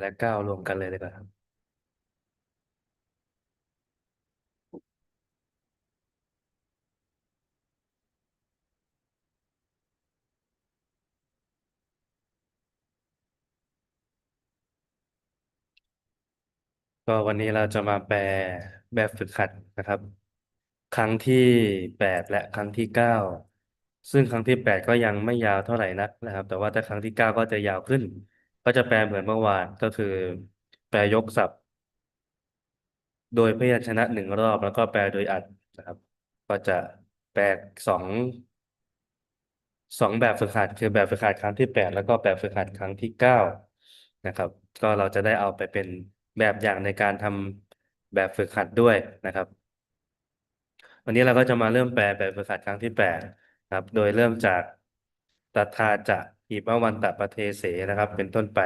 และเก้ารวมกันเลยดีกว่าครับ ก็วันนี้เราจะมาแปลแบบฝึกหัดนะครับ ครั้งที่แปดและครั้งที่เก้าซึ่งครั้งที่แปดก็ยังไม่ยาวเท่าไหร่นักนะครับ แต่ว่าถ้าครั้งที่เก้าก็จะยาวขึ้น ก็จะแปลเหมือนเมื่อวานก็คือ แปลยกศัพท์ โดยพยัญชนะหนึ่งรอบแล้วก็แปลโดยอัดนะครับ ก็จะแปลสองสองแบบฝึกหัดคือแบบฝึกหัดครั้งที่แปดแล้วก็แบบฝึกหัดครั้งที่เก้านะครับ ก็เราจะได้เอาไปเป็นแบบอย่างในการทำแบบฝึกหัดด้วยนะครับ วันนี้เราก็จะมาเริ่มแปลแบบฝึกหัดครั้งที่แปดครับ โดยเริ่มจากตัทธาจะ อิมวันตปะเทเสนะครับ เป็นต้นไป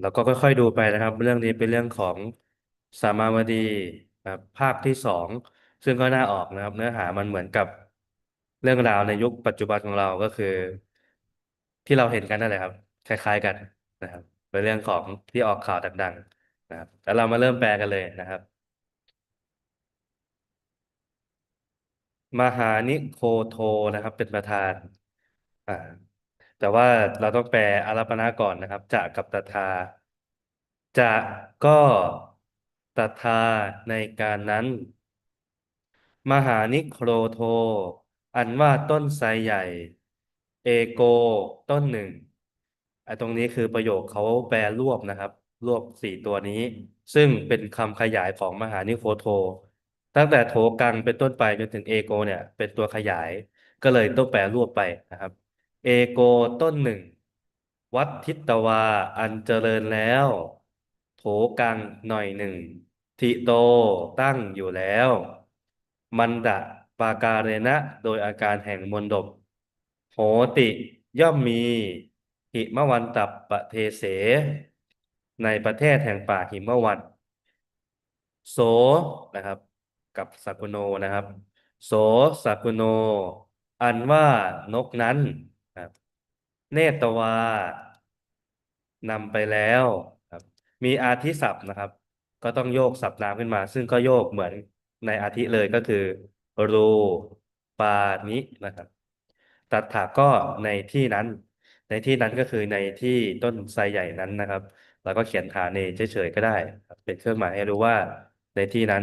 แล้วก็ค่อยๆดูไปนะครับ เรื่องนี้เป็นเรื่องของสามาวดีครับภาคที่สองซึ่งก็น่าออกนะครับ เนื้อหามันเหมือนกับเรื่องราวในยุคปัจจุบันของเราก็คือ ที่เราเห็นกันนั่นแหละครับ คล้าย ๆกันนะครับเป็นเรื่องของที่ออกข่าวดังๆนะครับแล้วเรามาเริ่มแปลกันเลยนะครับ มหานิโคโทนะครับ เป็นประธานอ่า แต่ว่าเราต้องแปลอารัปนาก่อนนะครับ จะกับตถาจะก็ตถาในการนั้น มหานิโครโท อันว่าต้นไทรใหญ่ เอโก ต้นหนึ่งไอ้ตรงนี้คือประโยคเขาแปลรวบนะครับ รวบสี่ตัวนี้ ซึ่งเป็นคำขยายของมหานิโครโท ตั้งแต่โถกังเป็นต้นไปจนถึงเอโก เนี่ย เป็นตัวขยาย ก็เลยต้องแปลรวบไปนะครับ เอโกต้นหนึ่ง วัดทิตวาอันเจริญแล้ว โถกังหน่อยหนึ่ง ทิโตตั้งอยู่แล้ว มันดะปาการเนะโดยอาการแห่งมนดบโหติย่อมมี หิมวันตับปะเทเส ในประเทศแห่งป่าหิมวัน โสนะครับ กับสักุโนนะครับ โสสักุโน อันว่านกนั้น เนตวานำไปแล้วครับมีอาทิศัพท์นะครับ ก็ต้องโยกศัพท์นามขึ้นมา ซึ่งก็โยกเหมือนในอาทิเลยก็คือรูปานินะครับตัดถาก็ในที่นั้น ในที่นั้นก็คือในที่ต้นไทรใหญ่นั้นนะครับแล้วก็เขียนฐานเนเฉยๆก็ได้ เป็นเครื่องหมายให้รู้ว่าในที่นั้น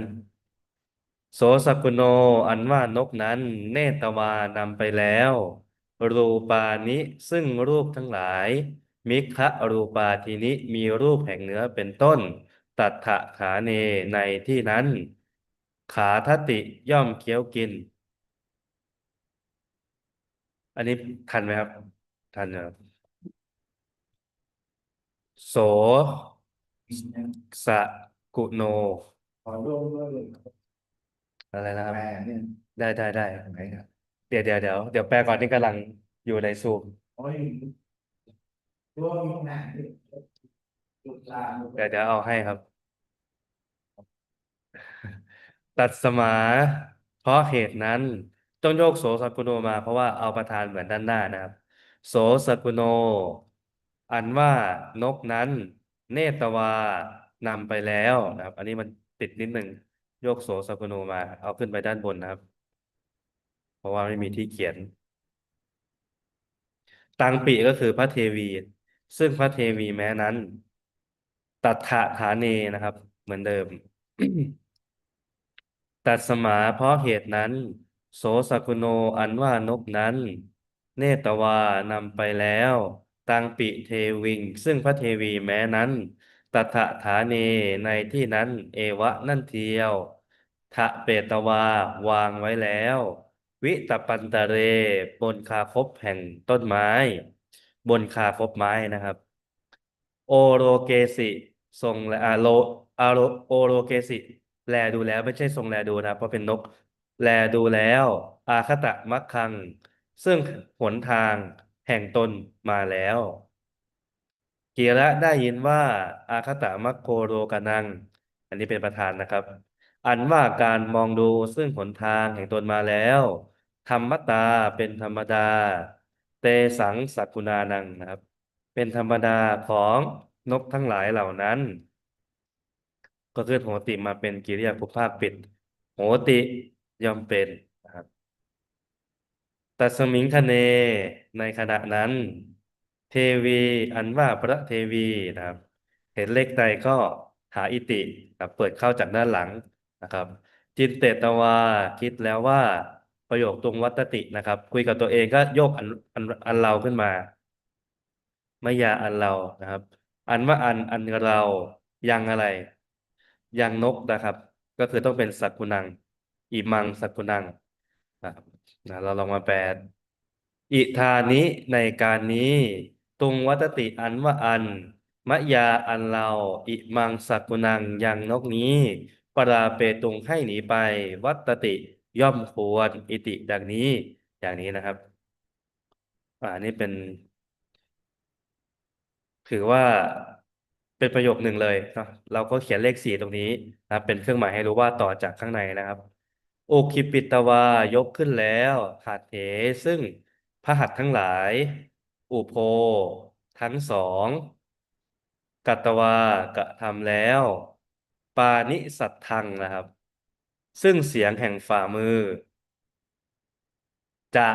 โสสกุโน อันว่านกนั้น เนตวานำไปแล้ว รูปานิ ซึ่งรูปทั้งหลาย มิคะรูปาทีนิมีรูปแห่งเนื้อเป็นต้น ตัทถะขาเนในที่นั้น ขาทติย่อมเคี้ยวกิน อันนี้ทันไหมครับ ทันนะครับโสสกุโน ขอร่วมด้วยอะไรนะครับแปลเนี่ยได้ได้ได้ ไหนครับ เดี๋ยวเดี๋ยวเดี๋ยวเดี๋ยวแปลก่อนนี่กำลังอยู่ในซูมโอ้ยร่วมหน้าจุดลาเดี๋ยวเดี๋ยวเอาให้ครับ ตัดสมา เพราะเหตุนั้นต้องโยกโสสกุโนมา เพราะว่าเอาประธานเหมือนด้านหน้านะครับ โสสกุโน อันว่านกนั้น เนตวานำไปแล้วนะครับ อันนี้มันติดนิดหนึ่งโยกโสสกุโนมา เอาขึ้นไปด้านบนนะครับ เพราะว่าไม่มีที่เขียน ตังปิก็คือพระเทวี ซึ่งพระเทวีแม้นั้น ตัทธะฐาเนนะครับ เหมือนเดิม ตัดสมาเพราะเหตุนั้น โสสกุโนอันว่านกนั้น เนตวานำไปแล้ว ตังปิเทวิง ซึ่งพระเทวีแม้นั้นตัทธฐาเนในที่นั้น เอวะนั่นเทียวทะเปตวาวางไว้แล้ว วิตปันตะเร บนคาคบแห่งต้นไม้ บนคาคบไม้นะครับ โอโรเกสิทรงและอาโลอาโรโอโรเกสิแลดูแล้วไม่ใช่ทรงแลดูนะครับเพราะเป็นนก แลดูแล้ว อาคตะมักคัง ซึ่งหนทางแห่งตนมาแล้วกีระได้ยินว่าอาคตะมัคโคโรกนัง อันนี้เป็นประธานนะครับ อันว่าการมองดูซึ่งหนทางแห่งตนมาแล้ว ธรรมตาเป็นธรรมดา เตสังสักกุณานังนะครับ เป็นธรรมดาของนกทั้งหลายเหล่านั้น ก็คือโหติมาเป็นกิริยาภุภาคปิด โหติย่อมเป็นนะครับตัสมิงคเนในขณะนั้น เทวีอันว่าพระเทวีนะครับ เห็นเลขใดก็หาอิตินะครับเปิดเข้าจากด้านหลัง นะครับ จินเตตวาคิดแล้วว่าประโยคตรงวัตตินะครับ คุยกับตัวเองก็โยกอันอันอันเราขึ้นมามายาอันเรานะครับ อันว่าอันอันเรายังอะไร ยังนกนะครับ ก็คือต้องเป็นสักกุนังอิมังสักกุนังนะครับนะเราลองมาแปลอิธานิในการนี้ตุงวัตติอันว่าอันมะยาอันเรา อิมังสักกุนังยังนกนี้ ปราเปตุงให้หนีไป วัตติย่อมควรอิติดังนี้อย่างนี้นะครับ อ่านี่เป็น ถือว่าเป็นประโยคหนึ่งเลยเนาะเราก็เขียนเลขสี่ตรงนี้นะเป็นเครื่องหมายให้รู้ว่าต่อจากข้างในนะครับโอคิปิตวายกขึ้นแล้วหัตเหซึ่งพระหัตถ์ทั้งหลาย อุโภทั้งสอง กัตตวากระทำแล้ว ปานิสัตทังนะครับ ซึ่งเสียงแห่งฝ่ามือ จะ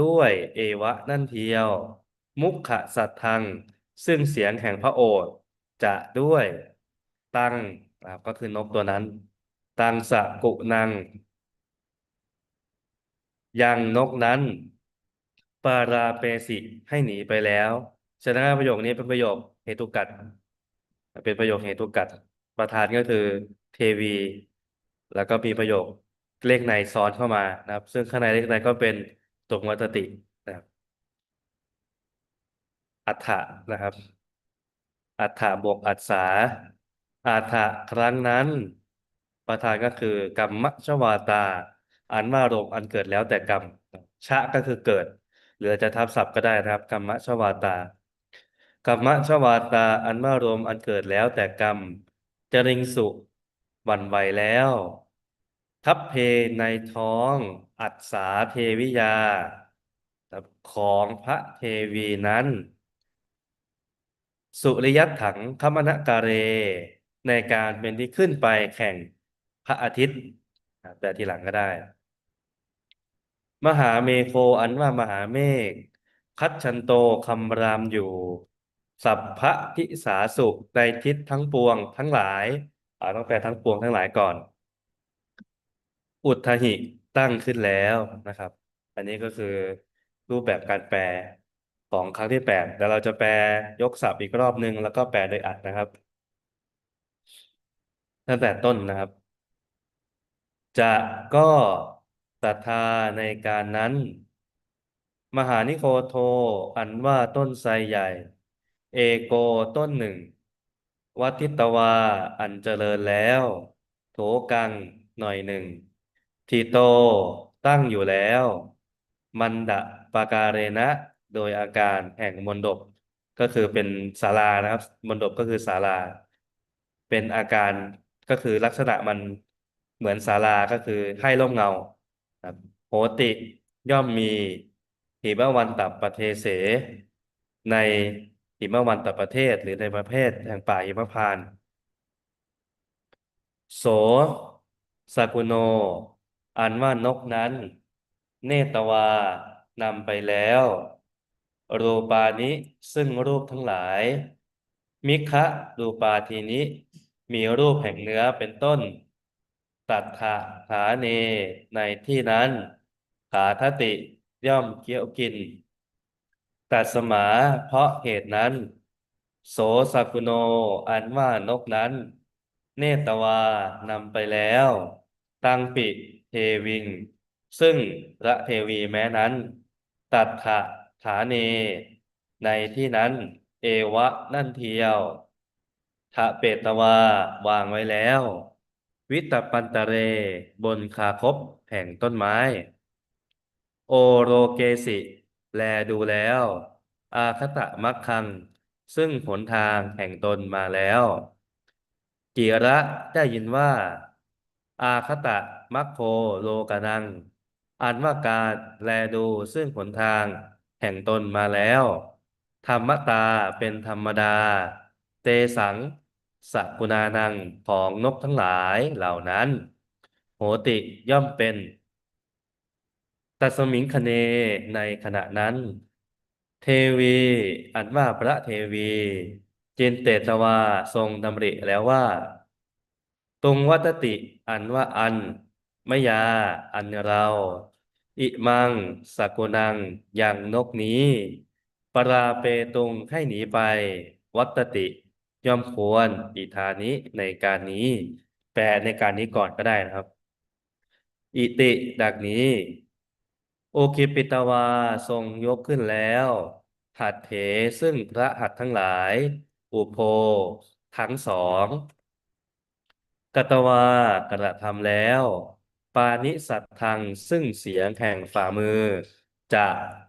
ด้วยเอวะนั่นเทียว มุขสัตทัง ซึ่งเสียงแห่งพระโอษฐ์จะด้วยตังนะครับก็คือนกตัวนั้น ตังสะกุนัง ยังนกนั้น ปาราเปสิให้หนีไปแล้วฉะนั้นประโยคนี้เป็นประโยคเหตุกัดเป็นประโยคเหตุกัด ประธานก็คือเทวี แล้วก็มีประโยคเลขในซ้อนเข้ามานะครับ ซึ่งข้างในเลขในก็เป็นตรงวัตตินะครับ อัฏฐะนะครับ อัฏฐะบวกอัฏฐาอัฏฐะครั้งนั้น ประธานก็คือกรรมชวาตา อันว่ารมอันเกิดแล้วแต่กรรมชะก็คือเกิด หรือจะทับศัพท์ก็ได้นะครับ กรรมชวาตากรรมชวาตาอันว่ารมอันเกิดแล้วแต่กรรม จริงสุหวั่นไหวแล้ว ทัพเพในท้อง อัศสาเทวิยา ของพระเทวีนั้น สุริยัตถังคมณกาเร ในการเป็นที่ขึ้นไปแข่งพระอาทิตย์แต่ทีหลังก็ได้ มหาเมโคอันว่ามหาเมฆคัจฉันโตคำรามอยู่ สัพพะทิสาสุในทิศทั้งปวงทั้งหลายอ่าต้องแปลทั้งปวงทั้งหลายก่อน อุทธหิตั้งขึ้นแล้วนะครับ อันนี้ก็คือรูปแบบการแปลของครั้งที่แปดเดี๋ยวเราจะแปลยกศัพท์อีกรอบหนึ่งแล้วก็แปลโดยอัดนะครับตั้งแต่ต้นนะครับ จะก็ศรัทธาในการนั้น มหานิโคโท อันว่าต้นไทรใหญ่ เอโกต้นหนึ่ง วัติตวาอันเจริญแล้ว โถกังหน่อยหนึ่ง ทีโตตั้งอยู่แล้ว มันดะปาการเรนะโดยอาการแห่งมณฑปก็คือเป็นศาลานะครับมณฑปก็คือศาลา เป็นอาการก็คือลักษณะมันเหมือนศาลาก็คือให้ร่มเงาครับโหติย่อมมีหิมวันตประเทเส ใน หิมวันตประเทศหรือในประเภทแห่งป่าหิมพานต์โสสกุโน อันว่านกนั้น เนตวานำไปแล้วรูปานิซึ่งรูปทั้งหลาย มิคะรูปาทีนิ มีรูปแห่งเนื้อเป็นต้น ตัดขาขาเนในที่นั้น ขาทติย่อมเกี่ยวกิน ตัดสมาเพราะเหตุนั้น โสสกุโน อันว่านกนั้น เนตวานำไปแล้ว ตังปิเทวิง ซึ่งพระเทวีแม้นั้น ตัดขะขาเน ในที่นั้น เอวะนั่นเทียวทะเปตวาวางไว้แล้ว วิตปันตะเรบนคาคบแห่งต้นไม้ โอโรเกสิ แลดูแล้ว อาคตะมักคัง ซึ่งหนทางแห่งตนมาแล้วจิระได้ยินว่า อาคตะมัคโคโลกนังอันว่าการแลดูซึ่งหนทางแห่งตนมาแล้ว ธรรมตาเป็นธรรมดา เตสังสกุณานังของนกทั้งหลายเหล่านั้น โหติย่อมเป็น ตัสมิงคเนในขณะนั้น เทวี อันว่าพระเทวีจินเตตวาทรงดำริแล้วว่าตุงวัตติ อันว่าอันมยา อันเรา อิมังสกุนังอย่างนกนี้ ปราเปตุงให้หนีไป วัตติ ย่อมควรอิธานิในการนี้ แปลในการนี้ก่อนก็ได้นะครับ อิติดักนี้ โอคิปิตวาทรงยกขึ้นแล้ว หัตเถซึ่งพระหัตถ์ทั้งหลาย อุโพทั้งสองกตวากระทำแล้ว ปานิสัตทังซึ่งเสียงแห่งฝ่ามือ จะ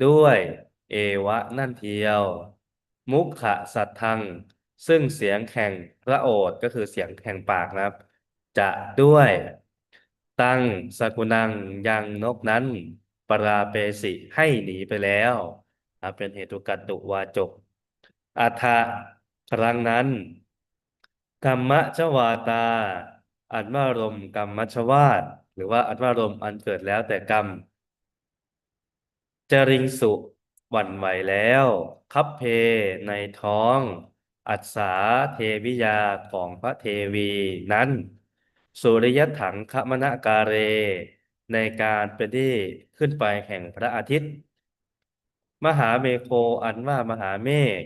ด้วยเอวะนั่นเทียว มุขะสัตทังซึ่งเสียงแห่งพระโอษฐ์ก็คือเสียงแห่งปากนะครับ จะด้วย ตั้งสกุนังยังนกนั้น ปราเปสิให้หนีไปแล้วเป็นเหตุกัตตุวาจกอัฏฐะครั้งนั้นกรรมชวาตา อันว่ารมกรรมชวาตหรือว่าอันว่ารมอันเกิดแล้วแต่กรรมจริงสุหวั่นไหวแล้ว คับเพในท้อง อัศาเทวิยาของพระเทวีนั้น สุริยถังคมณกาเร ในการเป็นที่ขึ้นไปแห่งพระอาทิตย์ มหาเมโคอันว่ามหาเมฆ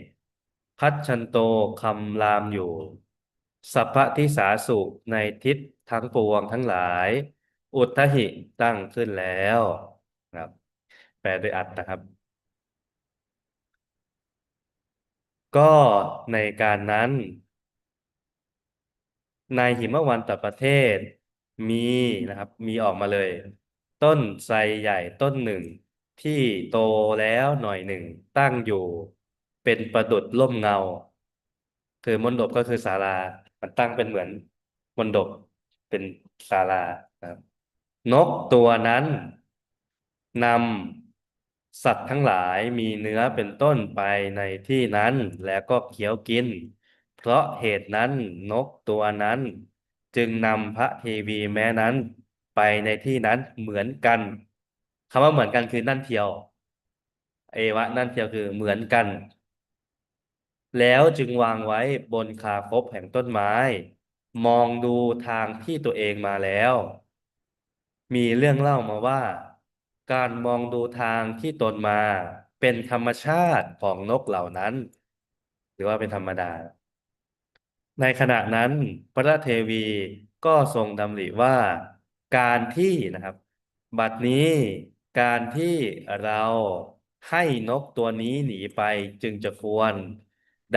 พัชชันโตคำรามอยู่ สัพพทิสาสุในทิศทั้งปวงทั้งหลาย อุทธหิตั้งขึ้นแล้วครับ แปลโดยอัดนะครับ ก็ในการนั้น ในหิมวันตประเทศ มีนะครับ มีออกมาเลย ต้นไทรใหญ่ต้นหนึ่ง ที่โตแล้วหน่อยหนึ่ง ตั้งอยู่เป็นประดุจร่มเงา คือมณฑปก็คือศาลา มันตั้งเป็นเหมือนมณฑปเป็นศาลานะครับ นกตัวนั้นนำสัตว์ทั้งหลายมีเนื้อเป็นต้นไปในที่นั้น แล้วก็เคี้ยวกิน เพราะเหตุนั้นนกตัวนั้น จึงนำพระเทวีแม้นั้นไปในที่นั้นเหมือนกันคำว่าเหมือนกันคือนั่นเทียว เอวะนั่นเทียวคือเหมือนกัน แล้วจึงวางไว้บนคาคบแห่งต้นไม้ มองดูทางที่ตัวเองมาแล้ว มีเรื่องเล่ามาว่า การมองดูทางที่ตนมาเป็นธรรมชาติของนกเหล่านั้น หรือว่าเป็นธรรมดา ในขณะนั้นพระเทวีก็ทรงดำริว่า การที่นะครับ บัดนี้การที่เราให้นกตัวนี้หนีไปจึงจะควร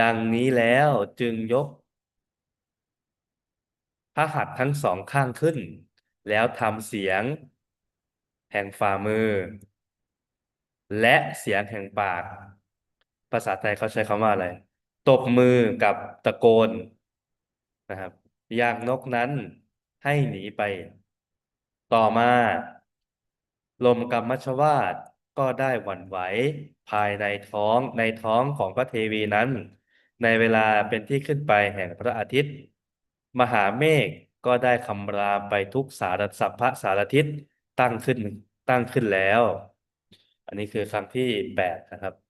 ดังนี้แล้วจึงยกพระหัตถ์ทั้งสองข้างขึ้น แล้วทำเสียง แห่งฝ่ามือ และเสียงแห่งปาก ภาษาไทยเขาใช้คำว่าอะไร ตบมือกับตะโกน นะครับ อย่างนกนั้นให้หนีไป ต่อมา ลมกัมมัชวาตก็ได้หวั่นไหวภายในท้องในท้องของพระเทวีนั้น ในเวลาเป็นที่ขึ้นไปแห่งพระอาทิตย์ มหาเมฆก็ได้คำรามไปทุกสารสัพพะสารทิศตั้งขึ้นตั้งขึ้นแล้ว อันนี้คือครั้งที่แปดนะครับ